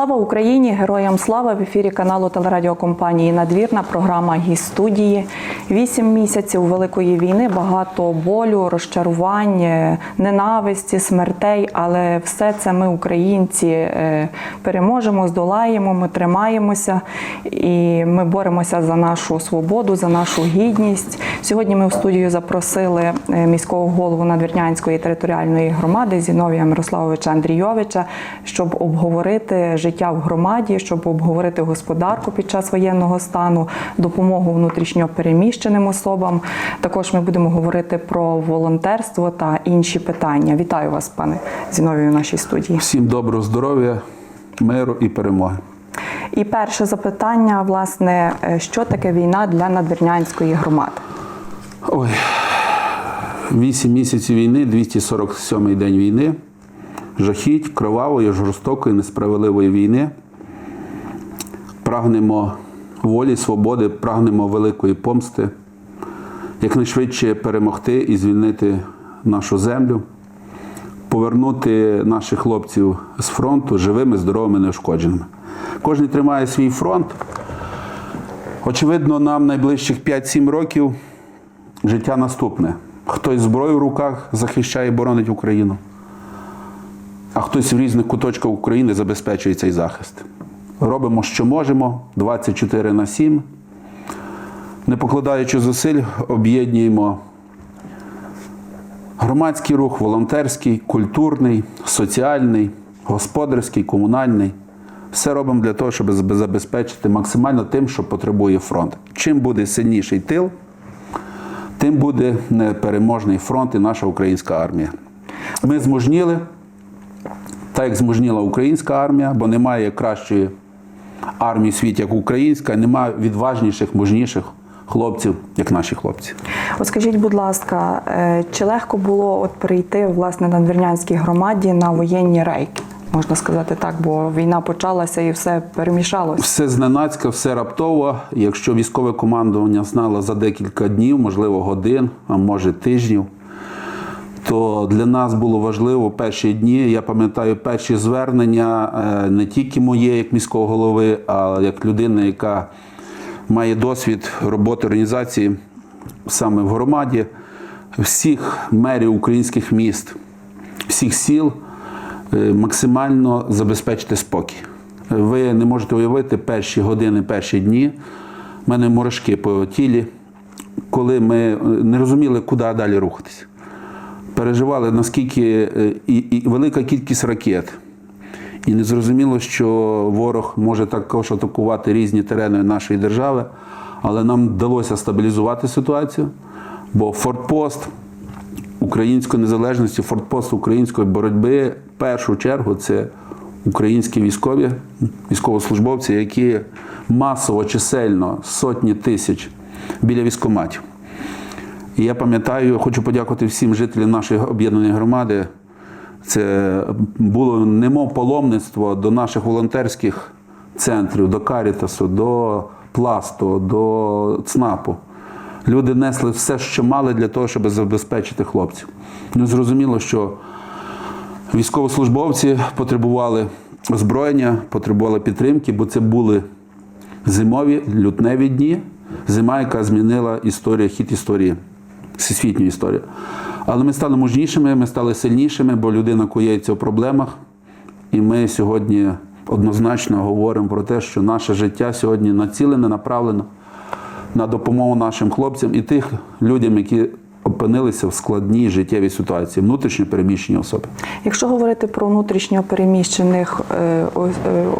Слава Україні! Героям слава в ефірі каналу телерадіокомпанії Надвірна. Програма «Гість. Вісім місяців великої війни, багато болю, розчарувань, е, ненависті, смертей. Але все це ми, українці, е, переможемо, здолаємо. Ми тримаємося і ми боремося за нашу свободу, за нашу гідність. Сьогодні ми в студію запросили е, міського голову Надвірнянської територіальної громади Зіновія Мирославовича Андрійовича, щоб обговорити життя в громаді, щоб обговорити господарку під час воєнного стану, допомогу внутрішньо переміщеним особам. Також ми будемо говорити про волонтерство та інші питання. Вітаю вас, пане Зіновію, в нашій студії. Всім доброго здоров'я, миру і перемоги. І перше запитання: власне, е, що таке війна для надвірнянської громади? Ой, вісім місяців війни, 247-й день війни, жахіть, кровавої, жорстокої, несправедливої війни. Прагнемо волі, свободи, прагнемо великої помсти, якнайшвидше перемогти і звільнити нашу землю, повернути наших хлопців з фронту живими, здоровими, неушкодженими. Кожен тримає свій фронт. Очевидно, нам найближчих 5-7 років життя наступне. Хтось зброю в руках захищає і боронить Україну, а хтось в різних куточках України забезпечує цей захист. Робимо, що можемо, 24 на 7. Не покладаючи зусиль, об'єднуємо громадський рух, волонтерський, культурний, соціальний, господарський, комунальний. Все робимо для того, щоб забезпечити максимально тим, що потребує фронт. Чим буде сильніший тил, тим буде непереможний фронт і наша українська армія. Ми змужніли, так як змужніла українська армія, бо немає кращої армії в світі, як українська, немає відважніших, мужніших хлопців, як наші хлопці. От скажіть, будь ласка, е, чи легко було от перейти власне на Надвірнянській громаді на воєнні рейки? Можна сказати так, бо війна почалася і все перемішалося. Все зненацька, все раптово. Якщо військове командування знало за декілька днів, можливо, годин, а може тижнів, то для нас було важливо перші дні. Я пам'ятаю перші звернення е, не тільки моє, як міського голови, а як людини, яка має досвід роботи організації саме в громаді, всіх мерів українських міст, всіх сіл е, максимально забезпечити спокій. Ви не можете уявити перші години, перші дні. У мене мурашки по тілі, коли ми е, не розуміли, куди далі рухатись. Переживали, наскільки е, і, і велика кількість ракет. І не зрозуміло, що ворог може також атакувати різні терени нашої держави, але нам вдалося стабілізувати ситуацію, бо фортпост української незалежності, фортпост української боротьби в першу чергу це українські військові, військовослужбовці, які масово, чисельно, сотні тисяч біля військоматів. І я пам'ятаю, хочу подякувати всім жителям нашої об'єднаної громади. Це було немов паломництво до наших волонтерських центрів, до Карітасу, до Пласту, до ЦНАПу. Люди несли все, що мали для того, щоб забезпечити хлопців. Ну, зрозуміло, що військовослужбовці потребували озброєння, потребували підтримки, бо це були зимові лютневі дні, зима, яка змінила історію, хід історії, всесвітню історію. Але ми стали мужнішими, ми стали сильнішими, бо людина кується в проблемах. І ми сьогодні однозначно говоримо про те, що наше життя сьогодні націлене, направлено на допомогу нашим хлопцям і тих людям, які опинилися в складній життєвій ситуації, внутрішньо переміщені особи. Якщо говорити про внутрішньо переміщених е, е,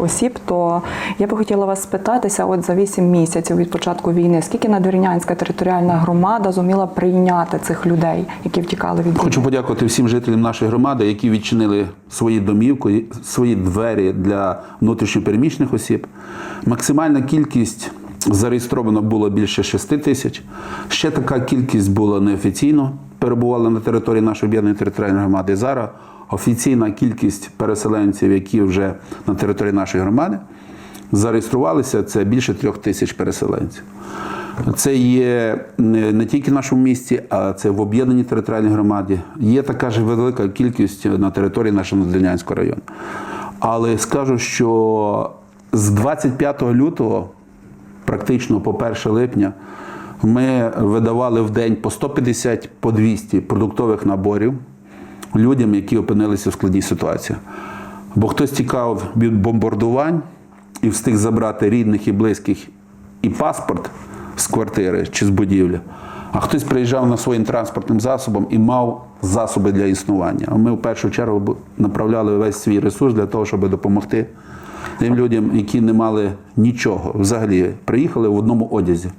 осіб, то я би хотіла вас спитатися: от за 8 місяців від початку війни, скільки Надвірнянська територіальна громада зуміла прийняти цих людей, які втікали від війни? Хочу подякувати всім жителям нашої громади, які відчинили свої домівки, свої двері для внутрішньопереміщених осіб. Максимальна кількість зареєстровано було більше 6 тисяч. Ще така кількість була неофіційно, перебувала на території нашої об'єднаної територіальної громади. Зараз офіційна кількість переселенців, які вже на території нашої громади зареєструвалися, це більше трьох тисяч переселенців. Це є не тільки в нашому місті, а це в об'єднаній територіальній громаді. Є така ж велика кількість на території нашого Надвірнянського району. Але скажу, що з 25 лютого, практично по 1 липня, ми видавали в день по 150 по 200 продуктових наборів людям, які опинилися в складній ситуації. Бо хтось тікав від бомбардувань і встиг забрати рідних і близьких і паспорт з квартири чи з будівлі, а хтось приїжджав на своїм транспортним засобом і мав засоби для існування. А ми в першу чергу направляли весь свій ресурс для того, щоб допомогти тим людям, які не мали нічого взагалі, приїхали в одному одязі.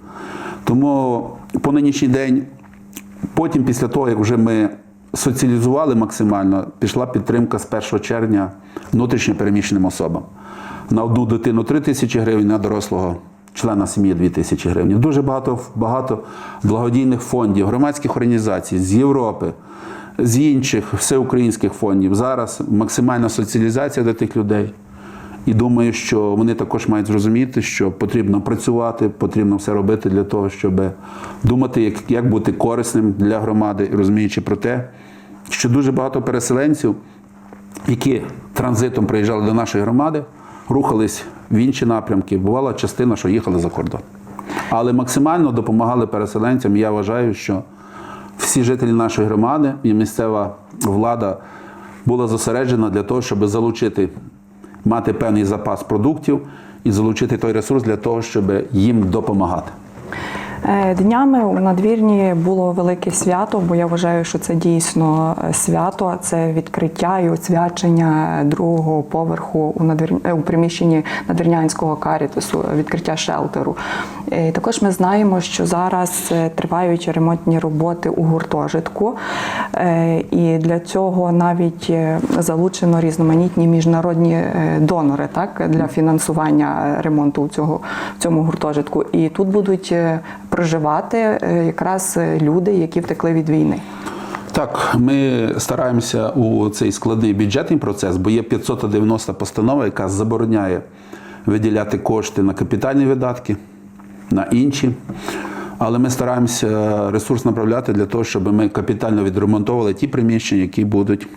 Тому по нинішній день Потім, після того, як вже ми соціалізували максимально, пішла підтримка з 1 червня внутрішньо переміщеним особам. На одну дитину 3 тисячі гривень, на дорослого члена сім'ї 2 тисячі гривень. Дуже багато, багато благодійних фондів, громадських організацій з Європи, з інших всеукраїнських фондів. Зараз максимальна соціалізація до тих людей. І думаю, що вони також мають зрозуміти, що потрібно працювати, потрібно все робити для того, щоб думати, як, як бути корисним для громади, розуміючи про те, що дуже багато переселенців, які транзитом приїжджали до нашої громади, рухались в інші напрямки. Бувала частина, що їхали за кордон. Але максимально допомагали переселенцям. Я вважаю, що всі жителі нашої громади і місцева влада була зосереджена для того, щоб залучити, мати певний запас продуктів і залучити той ресурс для того, щоб їм допомагати. Е, Днями у надвірні було велике свято, бо я вважаю, що це дійсно е, свято. Це відкриття і освячення другого поверху у надвір... е, у приміщенні надвірнянського карітасу, відкриття шелтеру. Також ми знаємо, що зараз тривають ремонтні роботи у гуртожитку, і для цього навіть залучено різноманітні міжнародні донори так для фінансування ремонту цього в цьому гуртожитку. І тут будуть проживати е, якраз е, люди, які втекли від війни. Так, ми стараємося у цей складний бюджетний процес, бо є 590 постанова, яка забороняє виділяти кошти на капітальні видатки, на інші. Але ми стараємося ресурс направляти для того, щоб ми капітально відремонтовували ті приміщення, які будуть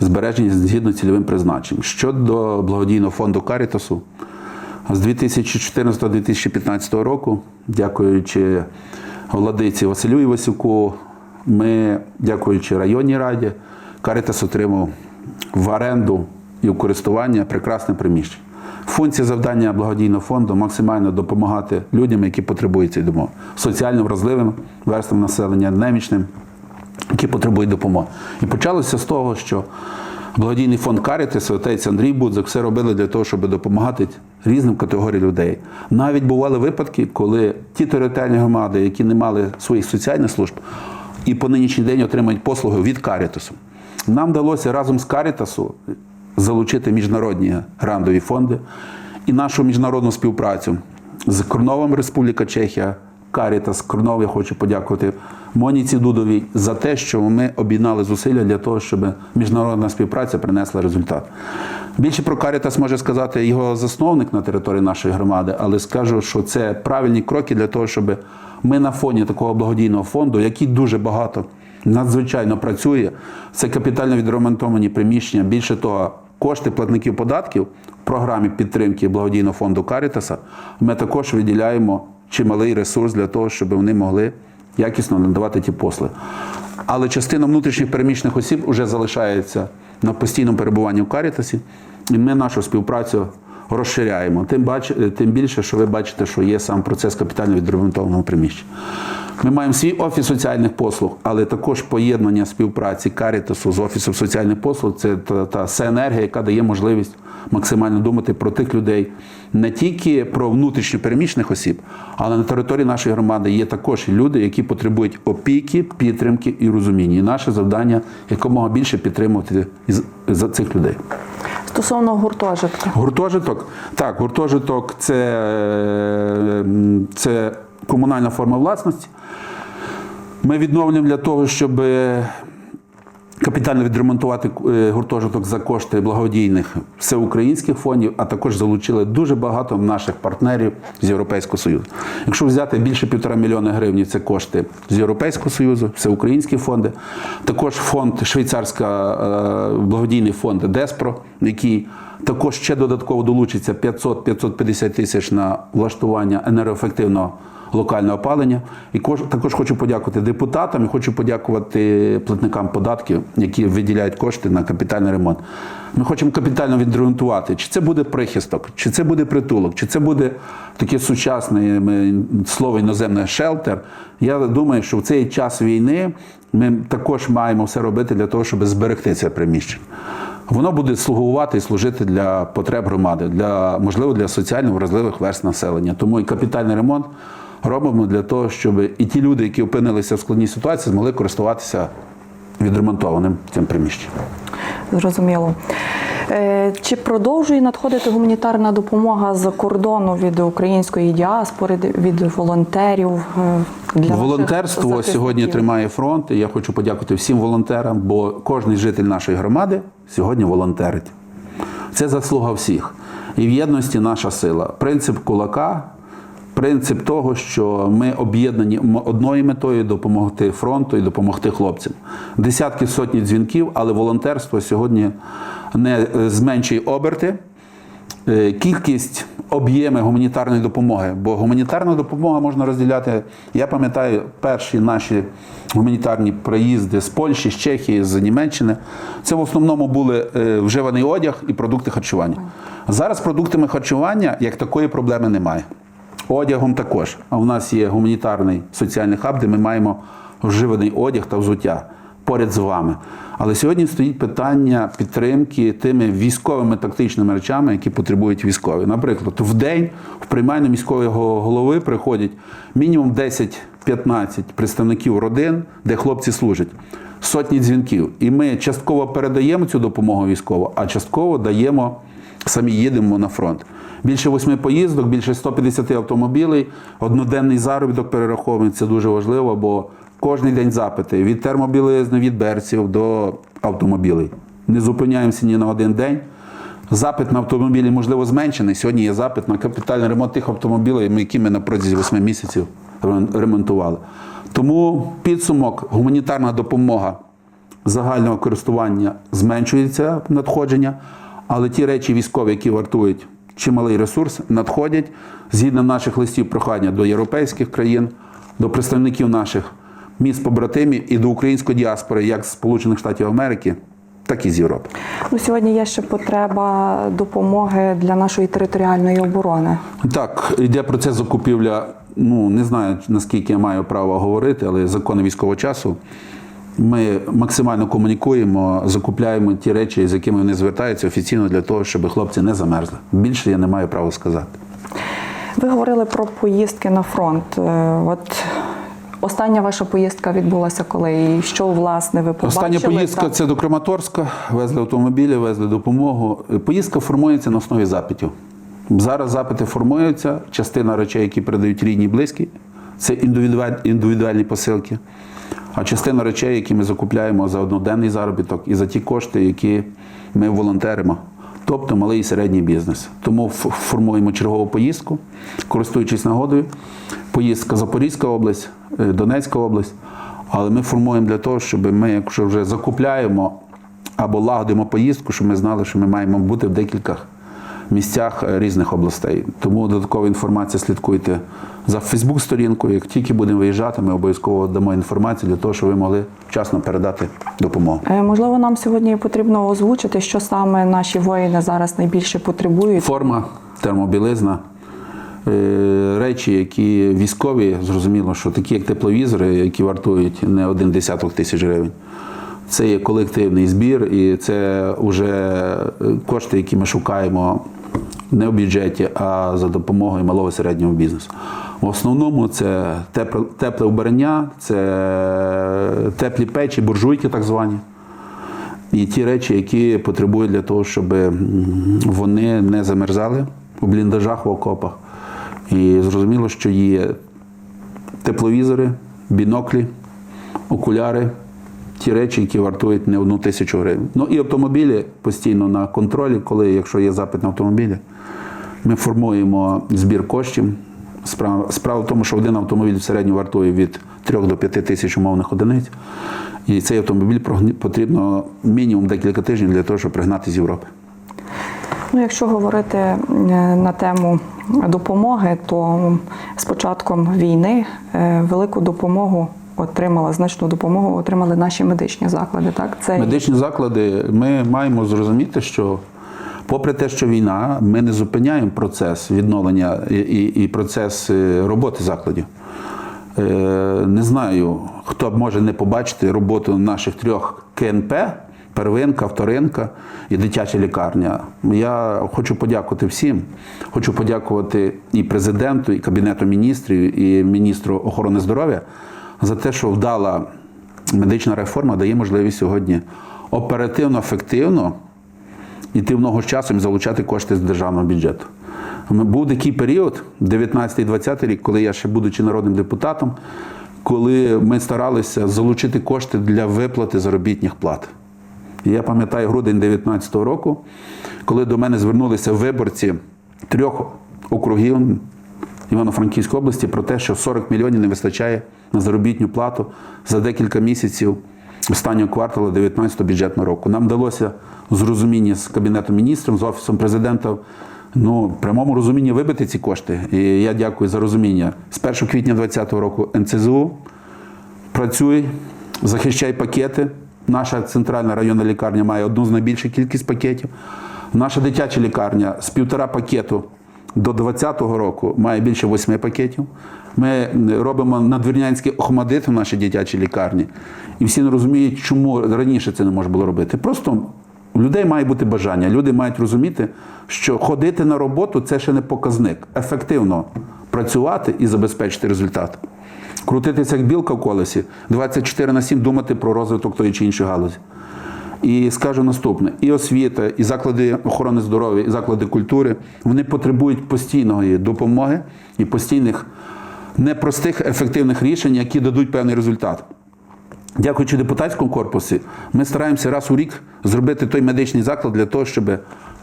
збережені згідно цільовим призначенням. Щодо благодійного фонду Карітасу, з 2014-2015 року, дякуючи владиці Василю Івасюку, ми, дякуючи районній раді, Карітас отримав в оренду і в користування прекрасне приміщення. Функція завдання благодійного фонду максимально допомагати людям, які потребують цієї допомоги, соціально вразливим верствам населення, немічним, які потребують допомоги. І почалося з того, що благодійний фонд Карітес, отець Андрій Будзик, все робили для того, щоб допомагати різним категоріям людей. Навіть бували випадки, коли ті територіальні громади, які не мали своїх соціальних служб, і по нинішній день отримують послуги від Карітасу. Нам вдалося разом з Карітасу залучити міжнародні грантові фонди і нашу міжнародну співпрацю з Корновом Республіка Чехія, Карітас Корнов, я хочу подякувати Моніці Дудовій за те, що ми об'єднали зусилля для того, щоб міжнародна співпраця принесла результат. Більше про Карітас може сказати його засновник на території нашої громади, але скажу, що це правильні кроки для того, щоб ми на фоні такого благодійного фонду, який дуже багато надзвичайно працює, це капітально відремонтовані приміщення. Більше того, кошти платників податків в програмі підтримки благодійного фонду Карітаса ми також виділяємо чималий ресурс для того, щоб вони могли якісно надавати ті послуги. Але частина внутрішніх переміщених осіб вже залишається на постійному перебуванні в Карітасі, і ми нашу співпрацю розширяємо. Тим, бач, тим більше, що ви бачите, що є сам процес капітально відремонтованого приміщення. Ми маємо свій офіс соціальних послуг, але також поєднання співпраці Карітасу з офісом соціальних послуг це та, та вся енергія, яка дає можливість максимально думати про тих людей, не тільки про внутрішньо переміщених осіб, але на території нашої громади є також люди, які потребують опіки, підтримки і розуміння. І наше завдання якомога більше підтримувати за цих людей. Стосовно гуртожитка. Гуртожиток, так, гуртожиток це, е, це комунальна форма власності. Ми відновлюємо для того, щоб капітально відремонтувати е, гуртожиток за кошти благодійних всеукраїнських фондів, а також залучили дуже багато наших партнерів з Європейського Союзу. Якщо взяти більше півтора мільйона гривень, це кошти з Європейського Союзу, всеукраїнські фонди, також фонд швейцарська е, благодійний фонд Деспро, який також ще додатково долучиться 500-550 тисяч на влаштування енергоефективного локального опалення. І кож- також хочу подякувати депутатам і хочу подякувати платникам податків, які виділяють кошти на капітальний ремонт. Ми хочемо капітально відремонтувати, чи це буде прихисток, чи це буде притулок, чи це буде таке сучасне слово іноземне шелтер. Я думаю, що в цей час війни ми також маємо все робити для того, щоб зберегти це приміщення. Воно буде слугувати і служити для потреб громади, для можливо для соціально вразливих верст населення. Тому і капітальний ремонт робимо для того, щоб і ті люди, які опинилися в складній ситуації, змогли користуватися відремонтованим цим приміщенням. Зрозуміло. Е, Чи продовжує надходити гуманітарна допомога з кордону від української діаспори, від волонтерів? е, Для Волонтерство сьогодні тримає фронт. І я хочу подякувати всім волонтерам, бо кожен житель нашої громади сьогодні волонтерить. Це заслуга всіх. І в єдності наша сила. Принцип кулака, принцип того, що ми об'єднані одною метою допомогти фронту і допомогти хлопцям. Десятки сотні дзвінків, але волонтерство сьогодні не е, зменшує оберти. Е, кількість об'єми гуманітарної допомоги, бо гуманітарна допомога можна розділяти. Я пам'ятаю перші наші гуманітарні приїзди з Польщі, з Чехії, з Німеччини. Це в основному були е, вживаний одяг і продукти харчування. Зараз продуктами харчування як такої проблеми немає. Одягом також. А у нас є гуманітарний соціальний хаб, де ми маємо вживаний одяг та взуття поряд з вами. Але сьогодні стоїть питання підтримки тими військовими тактичними речами, які потребують військові. Наприклад, в день в приймальну міського голови приходять мінімум 10-15 представників родин, де хлопці служать. Сотні дзвінків. І ми частково передаємо цю допомогу військову, а частково даємо, самі їдемо на фронт. Більше восьми поїздок, більше 150 автомобілей, одноденний заробіток перерахований. Це дуже важливо, бо кожен день запити від термобілизни, від берців до автомобілей. Не зупиняємося ні на один день. Запит на автомобілі, можливо, зменшений. Сьогодні є запит на капітальний ремонт тих автомобілів, які ми на протязі 8 місяців ремонтували. Тому підсумок, гуманітарна допомога загального користування зменшується надходження, але ті речі військові, які вартують чималий ресурс, надходять згідно наших листів прохання до європейських країн, до представників наших міст побратимів і до української діаспори, як з Сполучених Штатів Америки, так і з Європи. Ну, сьогодні є ще потреба допомоги для нашої територіальної оборони. Так, йде процес закупівля. Ну не знаю наскільки я маю право говорити, але закони військового часу. Ми максимально комунікуємо, закупляємо ті речі, з якими вони звертаються офіційно для того, щоб хлопці не замерзли. Більше я не маю права сказати. Ви говорили про поїздки на фронт. Е, От остання ваша поїздка відбулася коли? І що власне ви побачили? Остання поїздка це до Краматорська. Везли автомобілі, везли допомогу. Поїздка формується на основі запитів. Зараз запити формуються. Частина речей, які передають рідні близькі, це індивідуальні посилки. А частина речей, які ми закупляємо за одноденний заробіток і за ті кошти, які ми волонтеримо. Тобто малий і середній бізнес. Тому формуємо чергову поїздку, користуючись нагодою. Поїздка Запорізька область, е, Донецька область. Але ми формуємо для того, щоб ми, якщо вже закупляємо або лагодимо поїздку, щоб ми знали, що ми маємо бути в декількох місцях е, різних областей. Тому додаткова інформація слідкуйте за Фейсбук-сторінкою. Як тільки будемо виїжджати, ми обов'язково дамо інформацію для того, щоб ви могли вчасно передати допомогу. Е, Можливо, нам сьогодні потрібно озвучити, що саме наші воїни зараз найбільше потребують. Форма, термобілизна, е, речі, які військові, зрозуміло, що такі як тепловізори, які вартують не один десяток тисяч гривень. Це є колективний збір, і це вже кошти, які ми шукаємо не в бюджеті, а за допомогою малого і середнього бізнесу. В основному це тепле, вбрання, це теплі печі, буржуйки так звані. І ті речі, які потребують для того, щоб вони не замерзали у бліндажах в окопах. І зрозуміло, що є тепловізори, біноклі, окуляри, ті речі, які вартують не одну тисячу гривень. Ну і автомобілі постійно на контролі, коли, якщо є запит на автомобілі, ми формуємо збір коштів. Справа, справа в тому, що один автомобіль в середньо вартує від 3 до 5 тисяч умовних одиниць. І цей автомобіль потрібно мінімум декілька тижнів для того, щоб пригнати з Європи. Ну, якщо говорити е, на тему допомоги, то з початком війни е, велику допомогу отримала, значну допомогу отримали наші медичні заклади. Так, це Медичні заклади, ми маємо зрозуміти, що попри те, що війна, ми не зупиняємо процес відновлення і, і, і процес е, роботи закладів. Е, Не знаю, хто може не побачити роботу наших трьох КНП. Первинка, вторинка і дитяча лікарня. Я хочу подякувати всім. Хочу подякувати і президенту, і кабінету міністрів, і міністру охорони здоров'я за те, що вдала медична реформа дає можливість сьогодні оперативно, ефективно йти в ногу з часом і залучати кошти з державного бюджету. Був такий період, 19-20 рік, коли я ще будучи народним депутатом, коли ми старалися залучити кошти для виплати заробітних плат. Я пам'ятаю грудень 2019 року, коли до мене звернулися виборці трьох округів Івано-Франківської області про те, що 40 мільйонів не вистачає на заробітну плату за декілька місяців останнього кварталу 19 бюджетного року. Нам вдалося з розуміння з Кабінетом міністрів, з Офісом президента ну, прямому розумінні вибити ці кошти. І я дякую за розуміння. З 1 квітня 2020 року НЦЗУ працюй, захищай пакети. Наша центральна районна лікарня має одну з найбільших кількість пакетів. Наша дитяча лікарня з півтора пакету до 2020 року має більше восьми пакетів. Ми робимо надвірнянські охмадити в нашій дитячій лікарні. І всі не розуміють, чому раніше це не можна було робити. Просто у людей має бути бажання. Люди мають розуміти, що ходити на роботу це ще не показник. Ефективно працювати і забезпечити результат. Крутитися як білка в колесі, 24 на 7 думати про розвиток тої чи іншої галузі. І скажу наступне: і освіта, і заклади охорони здоров'я, і заклади культури вони потребують постійної допомоги і постійних непростих ефективних рішень, які дадуть певний результат. Дякуючи депутатському корпусі, ми стараємося раз у рік зробити той медичний заклад для того, щоб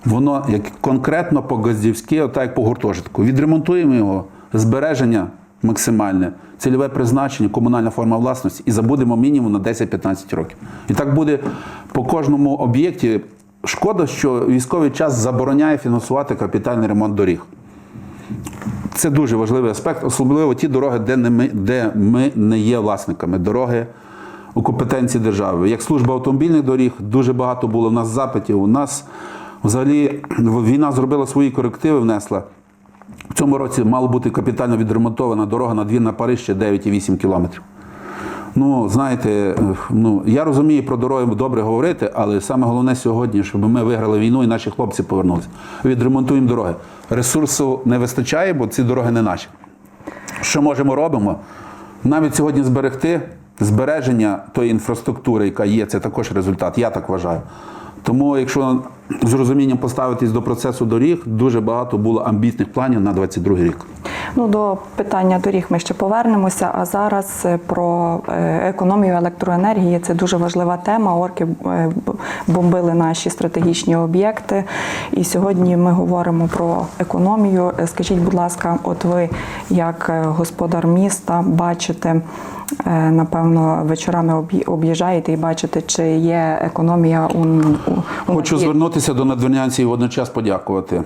воно як конкретно по газдівськи, отак як по гуртожитку. Відремонтуємо його, збереження максимальне, цільове призначення, комунальна форма власності і забудемо мінімум на 10-15 років. І так буде по кожному об'єкті. Шкода, що військовий час забороняє фінансувати капітальний ремонт доріг. Це дуже важливий аспект, особливо ті дороги, де не ми, де ми не є власниками. Дороги у компетенції держави. Як служба автомобільних доріг, дуже багато було в нас запитів. У нас взагалі війна зробила свої корективи, внесла. В цьому році мала бути капітально відремонтована дорога на двір на Париж ще 9,8 кілометрів. Ну, знаєте, ну я розумію про дороги добре говорити, але саме головне сьогодні, щоб ми виграли війну і наші хлопці повернулися. Відремонтуємо дороги. Ресурсу не вистачає, бо ці дороги не наші. Що можемо робимо? Навіть сьогодні зберегти збереження тої інфраструктури, яка є, це також результат. Я так вважаю. Тому, якщо з розумінням поставитись до процесу доріг, дуже багато було амбітних планів на 22 рік. Ну, до питання доріг ми ще повернемося. А зараз е, про е, економію електроенергії. Це дуже важлива тема. Орки е, бомбили наші стратегічні об'єкти. І сьогодні ми говоримо про економію. Скажіть, будь ласка, от ви, як господар міста, бачите, напевно, вечорами об'ї- об'їжджаєте і бачите, чи є економія у, у, Хочу звернутися до надвірнянців і водночас подякувати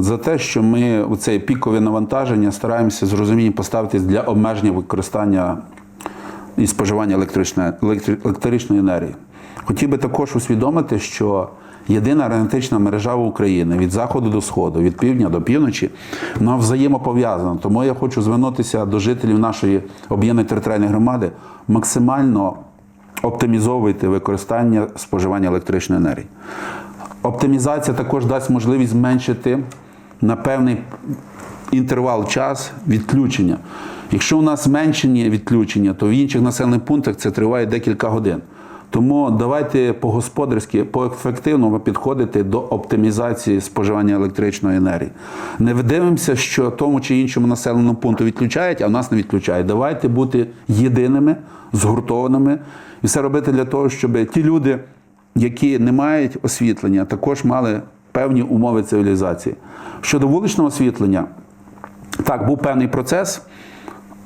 за те, що ми у це пікове навантаження стараємося з розумінням поставитись для обмеження використання і споживання електричної, електри- електричної енергії. Хотів би також усвідомити, що єдина енергетична мережа в Україні від заходу до сходу, від півдня до півночі, вона взаємопов'язана. Тому я хочу звернутися до жителів нашої об'єднаної територіальної громади максимально оптимізовуйте використання споживання електричної енергії. Оптимізація також дасть можливість зменшити на певний інтервал час відключення. Якщо у нас зменшені відключення, то в інших населених пунктах це триває декілька годин. Тому давайте по-господарськи, по-ефективному підходити до оптимізації споживання електричної енергії. Не дивимося, що тому чи іншому населеному пункту відключають, а в нас не відключають. Давайте бути єдиними, згуртованими І все робити для того, щоб ті люди, які не мають освітлення, також мали певні умови цивілізації. Щодо вуличного освітлення, так, був певний процес.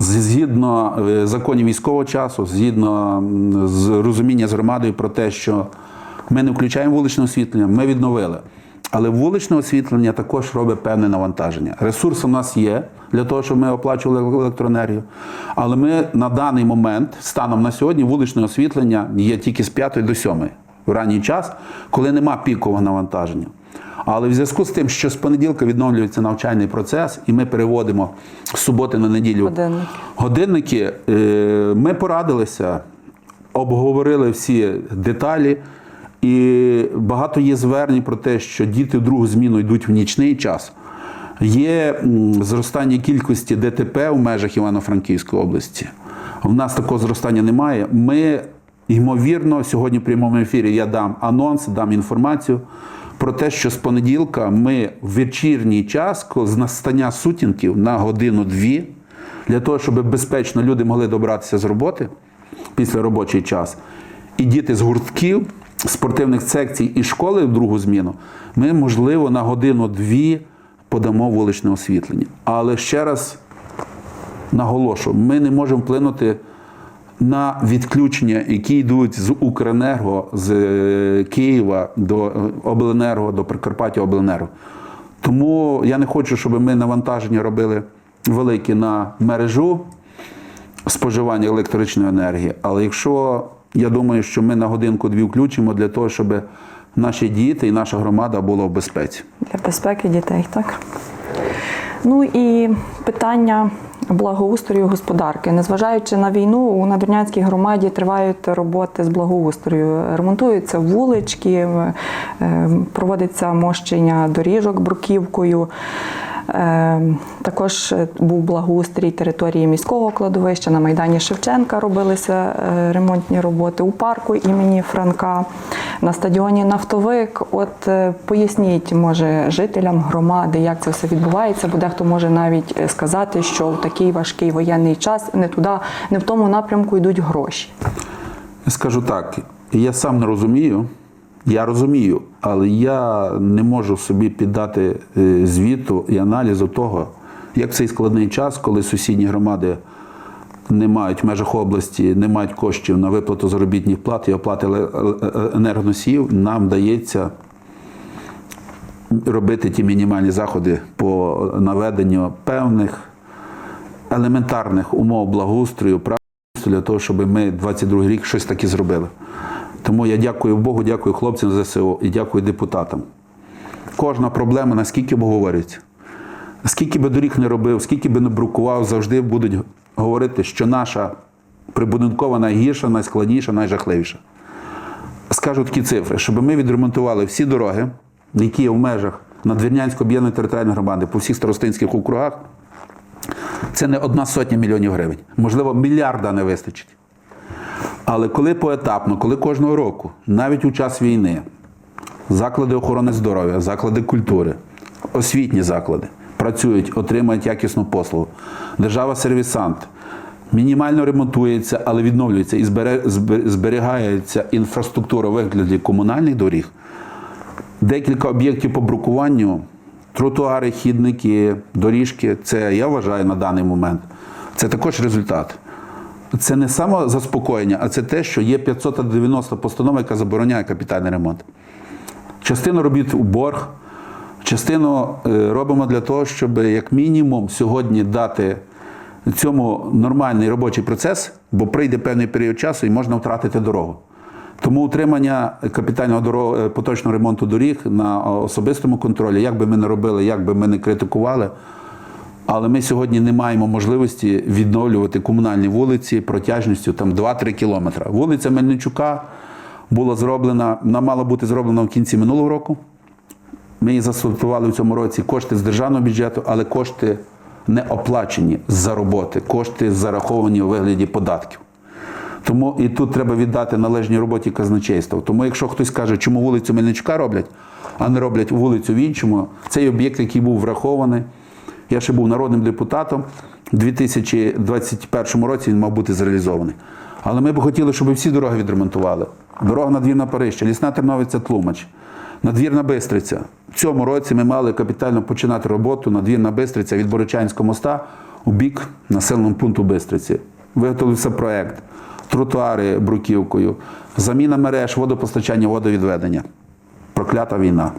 Згідно е, законів військового часу, згідно з розуміння з громадою про те, що ми не включаємо вуличне освітлення, ми відновили. Але вуличне освітлення також робить певне навантаження. Ресурс у нас є для того, щоб ми оплачували електроенергію. Але ми на даний момент, станом на сьогодні, вуличне освітлення є тільки з 5 до 7 в ранній час, коли нема пікового навантаження. Але в зв'язку з тим, що з понеділка відновлюється навчальний процес, і ми переводимо з суботи на неділю Годинники. годинники, е, ми порадилися, обговорили всі деталі. І багато є звернень про те, що діти в другу зміну йдуть в нічний час. Є зростання кількості ДТП в межах Івано-Франківської області. В нас такого зростання немає. Ми, ймовірно, сьогодні в прямому ефірі я дам анонс, дам інформацію про те, що з понеділка ми в вечірній час, з настання сутінків на годину-дві, для того, щоб безпечно люди могли добратися з роботи після робочий час, і діти з гуртків, спортивних секцій і школи в другу зміну, ми, можливо, на годину-дві подамо вуличне освітлення. Але ще раз наголошую, ми не можемо вплинути на відключення, які йдуть з Укренерго, з е, Києва до е, Обленерго, до Прикарпаття Обленерго. Тому я не хочу, щоб ми навантаження робили великі на мережу споживання електричної енергії. Але якщо я думаю, що ми на годинку-дві включимо для того, щоб наші діти і наша громада була в безпеці. Для безпеки дітей, так. Ну і питання благоустрою господарки. Незважаючи на війну, у Надвірнянській громаді тривають роботи з благоустрою. Ремонтуються вулички, е, проводиться мощення доріжок бруківкою. Е, Також був благоустрій території міського кладовища. На Майдані Шевченка робилися е, ремонтні роботи у парку імені Франка, на стадіоні Нафтовик. От е, поясніть, може, жителям громади, як це все відбувається, бо дехто може навіть е, сказати, що в такий важкий воєнний час не туди, не в тому напрямку йдуть гроші. Скажу так, я сам не розумію, я розумію, але я не можу собі піддати е, звіту і аналізу того, як цей складний час, коли сусідні громади не мають в межах області, не мають коштів на виплату заробітних плат і оплати еле- е- енергоносіїв, нам дається робити ті мінімальні заходи по наведенню певних елементарних умов благоустрою, правильності для того, щоб ми 22 рік щось таке зробили. Тому я дякую Богу, дякую хлопцям ЗСУ і дякую депутатам. Кожна проблема, наскільки обговорюється, скільки би доріг не робив, скільки би не брукував, завжди будуть говорити, що наша прибудинкова найгірша, найскладніша, найжахливіша. Скажу такі цифри, щоб ми відремонтували всі дороги, які є в межах Надвірнянської об'єднаної територіальної громади по всіх старостинських округах, це не одна сотня мільйонів гривень. Можливо, мільярда не вистачить. Але коли поетапно, коли кожного року, навіть у час війни, заклади охорони здоров'я, заклади культури, освітні заклади працюють, отримують якісну послугу. Держава сервісант мінімально ремонтується, але відновлюється і зберігається інфраструктура вигляді комунальних доріг. Декілька об'єктів по брукуванню, тротуари, хідники, доріжки це я вважаю на даний момент. Це також результат. Це не самозаспокоєння, а це те, що є 590 постанова, яка забороняє капітальний ремонт. Частину робіт у борг, частину е, робимо для того, щоб як мінімум сьогодні дати цьому нормальний робочий процес, бо прийде певний період часу і можна втратити дорогу. Тому утримання капітального дорог, е, поточного ремонту доріг на особистому контролі, як би ми не робили, як би ми не критикували, але ми сьогодні не маємо можливості відновлювати комунальні вулиці протяжністю там 2-3 кілометри. Вулиця Мельничука була зроблена, вона мала бути зроблена в кінці минулого року. Ми її засортували в цьому році кошти з державного бюджету, але кошти не оплачені за роботи, кошти зараховані у вигляді податків. Тому і тут треба віддати належній роботі казначейства. Тому якщо хтось каже, чому вулицю Мельничука роблять, а не роблять вулицю в іншому, цей об'єкт, який був врахований. Я ще був народним депутатом. У 2021 році він мав бути зреалізований. Але ми б хотіли, щоб всі дороги відремонтували. Дорога надвірна Парижча, лісна Терновиця Тлумач, надвірна Бистриця. В цьому році ми мали капітально починати роботу надвірна Бистриця від Борочанського моста у бік населеного пункту Бистриці. Виготовився проект, тротуари бруківкою, заміна мереж, водопостачання, водовідведення. Проклята війна.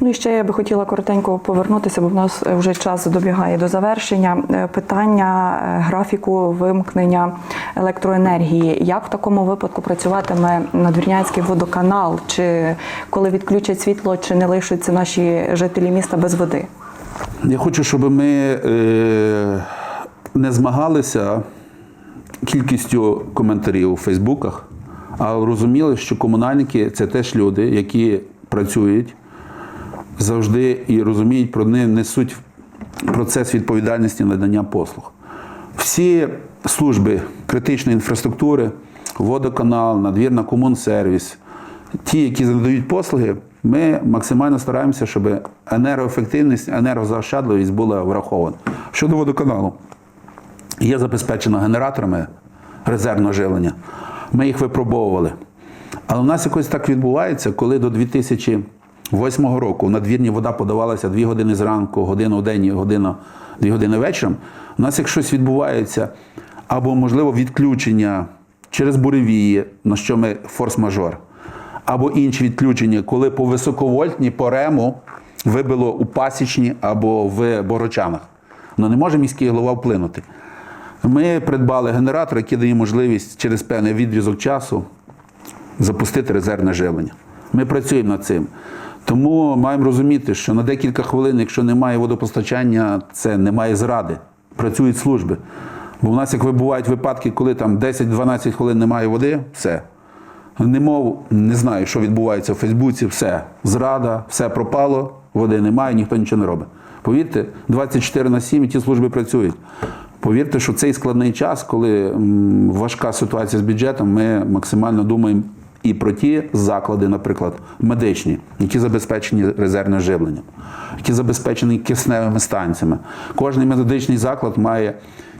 Ну і ще я би хотіла коротенько повернутися, бо в нас вже час добігає до завершення. Е, Питання е, графіку вимкнення електроенергії. Як в такому випадку працюватиме надвірнянський водоканал? Чи коли відключать світло, чи не лишаться наші жителі міста без води? Я хочу, щоб ми е, не змагалися кількістю коментарів у Фейсбуках, а розуміли, що комунальники це теж люди, які працюють завжди і розуміють про них, несуть процес відповідальності надання послуг. Всі служби критичної інфраструктури, водоканал, надвірна комунсервіс, ті, які надають послуги, ми максимально стараємося, щоб енергоефективність, енергозаощадливість була врахована. Щодо водоканалу, є забезпечено генераторами резервного живлення. Ми їх випробовували. Але у нас якось так відбувається, коли до 2008 року в надвірні вода подавалася 2 години зранку, годину в день, і година, 2 години вечором. У нас як щось відбувається, або, можливо, відключення через буревії, на що ми форс-мажор, або інші відключення, коли по високовольтній по рему вибило у пасічні або в борочанах. Ну не може міський голова вплинути. Ми придбали генератор, який дає можливість через певний відрізок часу запустити резервне живлення. Ми працюємо над цим. Тому маємо розуміти, що на декілька хвилин, якщо немає водопостачання, це немає зради. Працюють служби. Бо в нас, як бувають випадки, коли там 10-12 хвилин немає води, все. Немов не знаю, що відбувається в Фейсбуці, все. Зрада, все пропало, води немає, ніхто нічого не робить. Повірте, 24 на 7 і ті служби працюють. Повірте, що цей складний час, коли важка ситуація з бюджетом, ми максимально думаємо і про ті заклади, наприклад, медичні, які забезпечені резервним живленням, які забезпечені кисневими станціями. Кожний медичний заклад має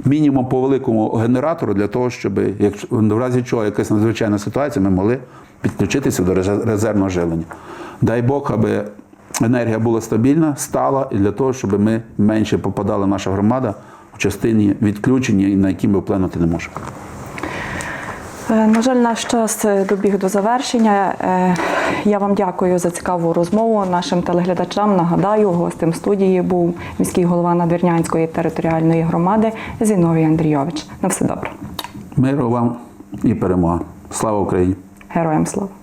мінімум по великому генератору для того, щоб, в разі чого якась надзвичайна ситуація, ми могли підключитися до резе- резервного живлення. Дай Бог, аби енергія була стабільна, стала, і для того, щоб ми менше попадала наша громада в частині відключення, на які ми вплинути не можемо. Е, На жаль, наш час е, добіг до завершення. Е, Я вам дякую за цікаву розмову. Нашим телеглядачам нагадаю, гостем студії був міський голова Надвірнянської територіальної громади Зіновій Андрійович. На все добре. Миру вам і перемога. Слава Україні! Героям слава!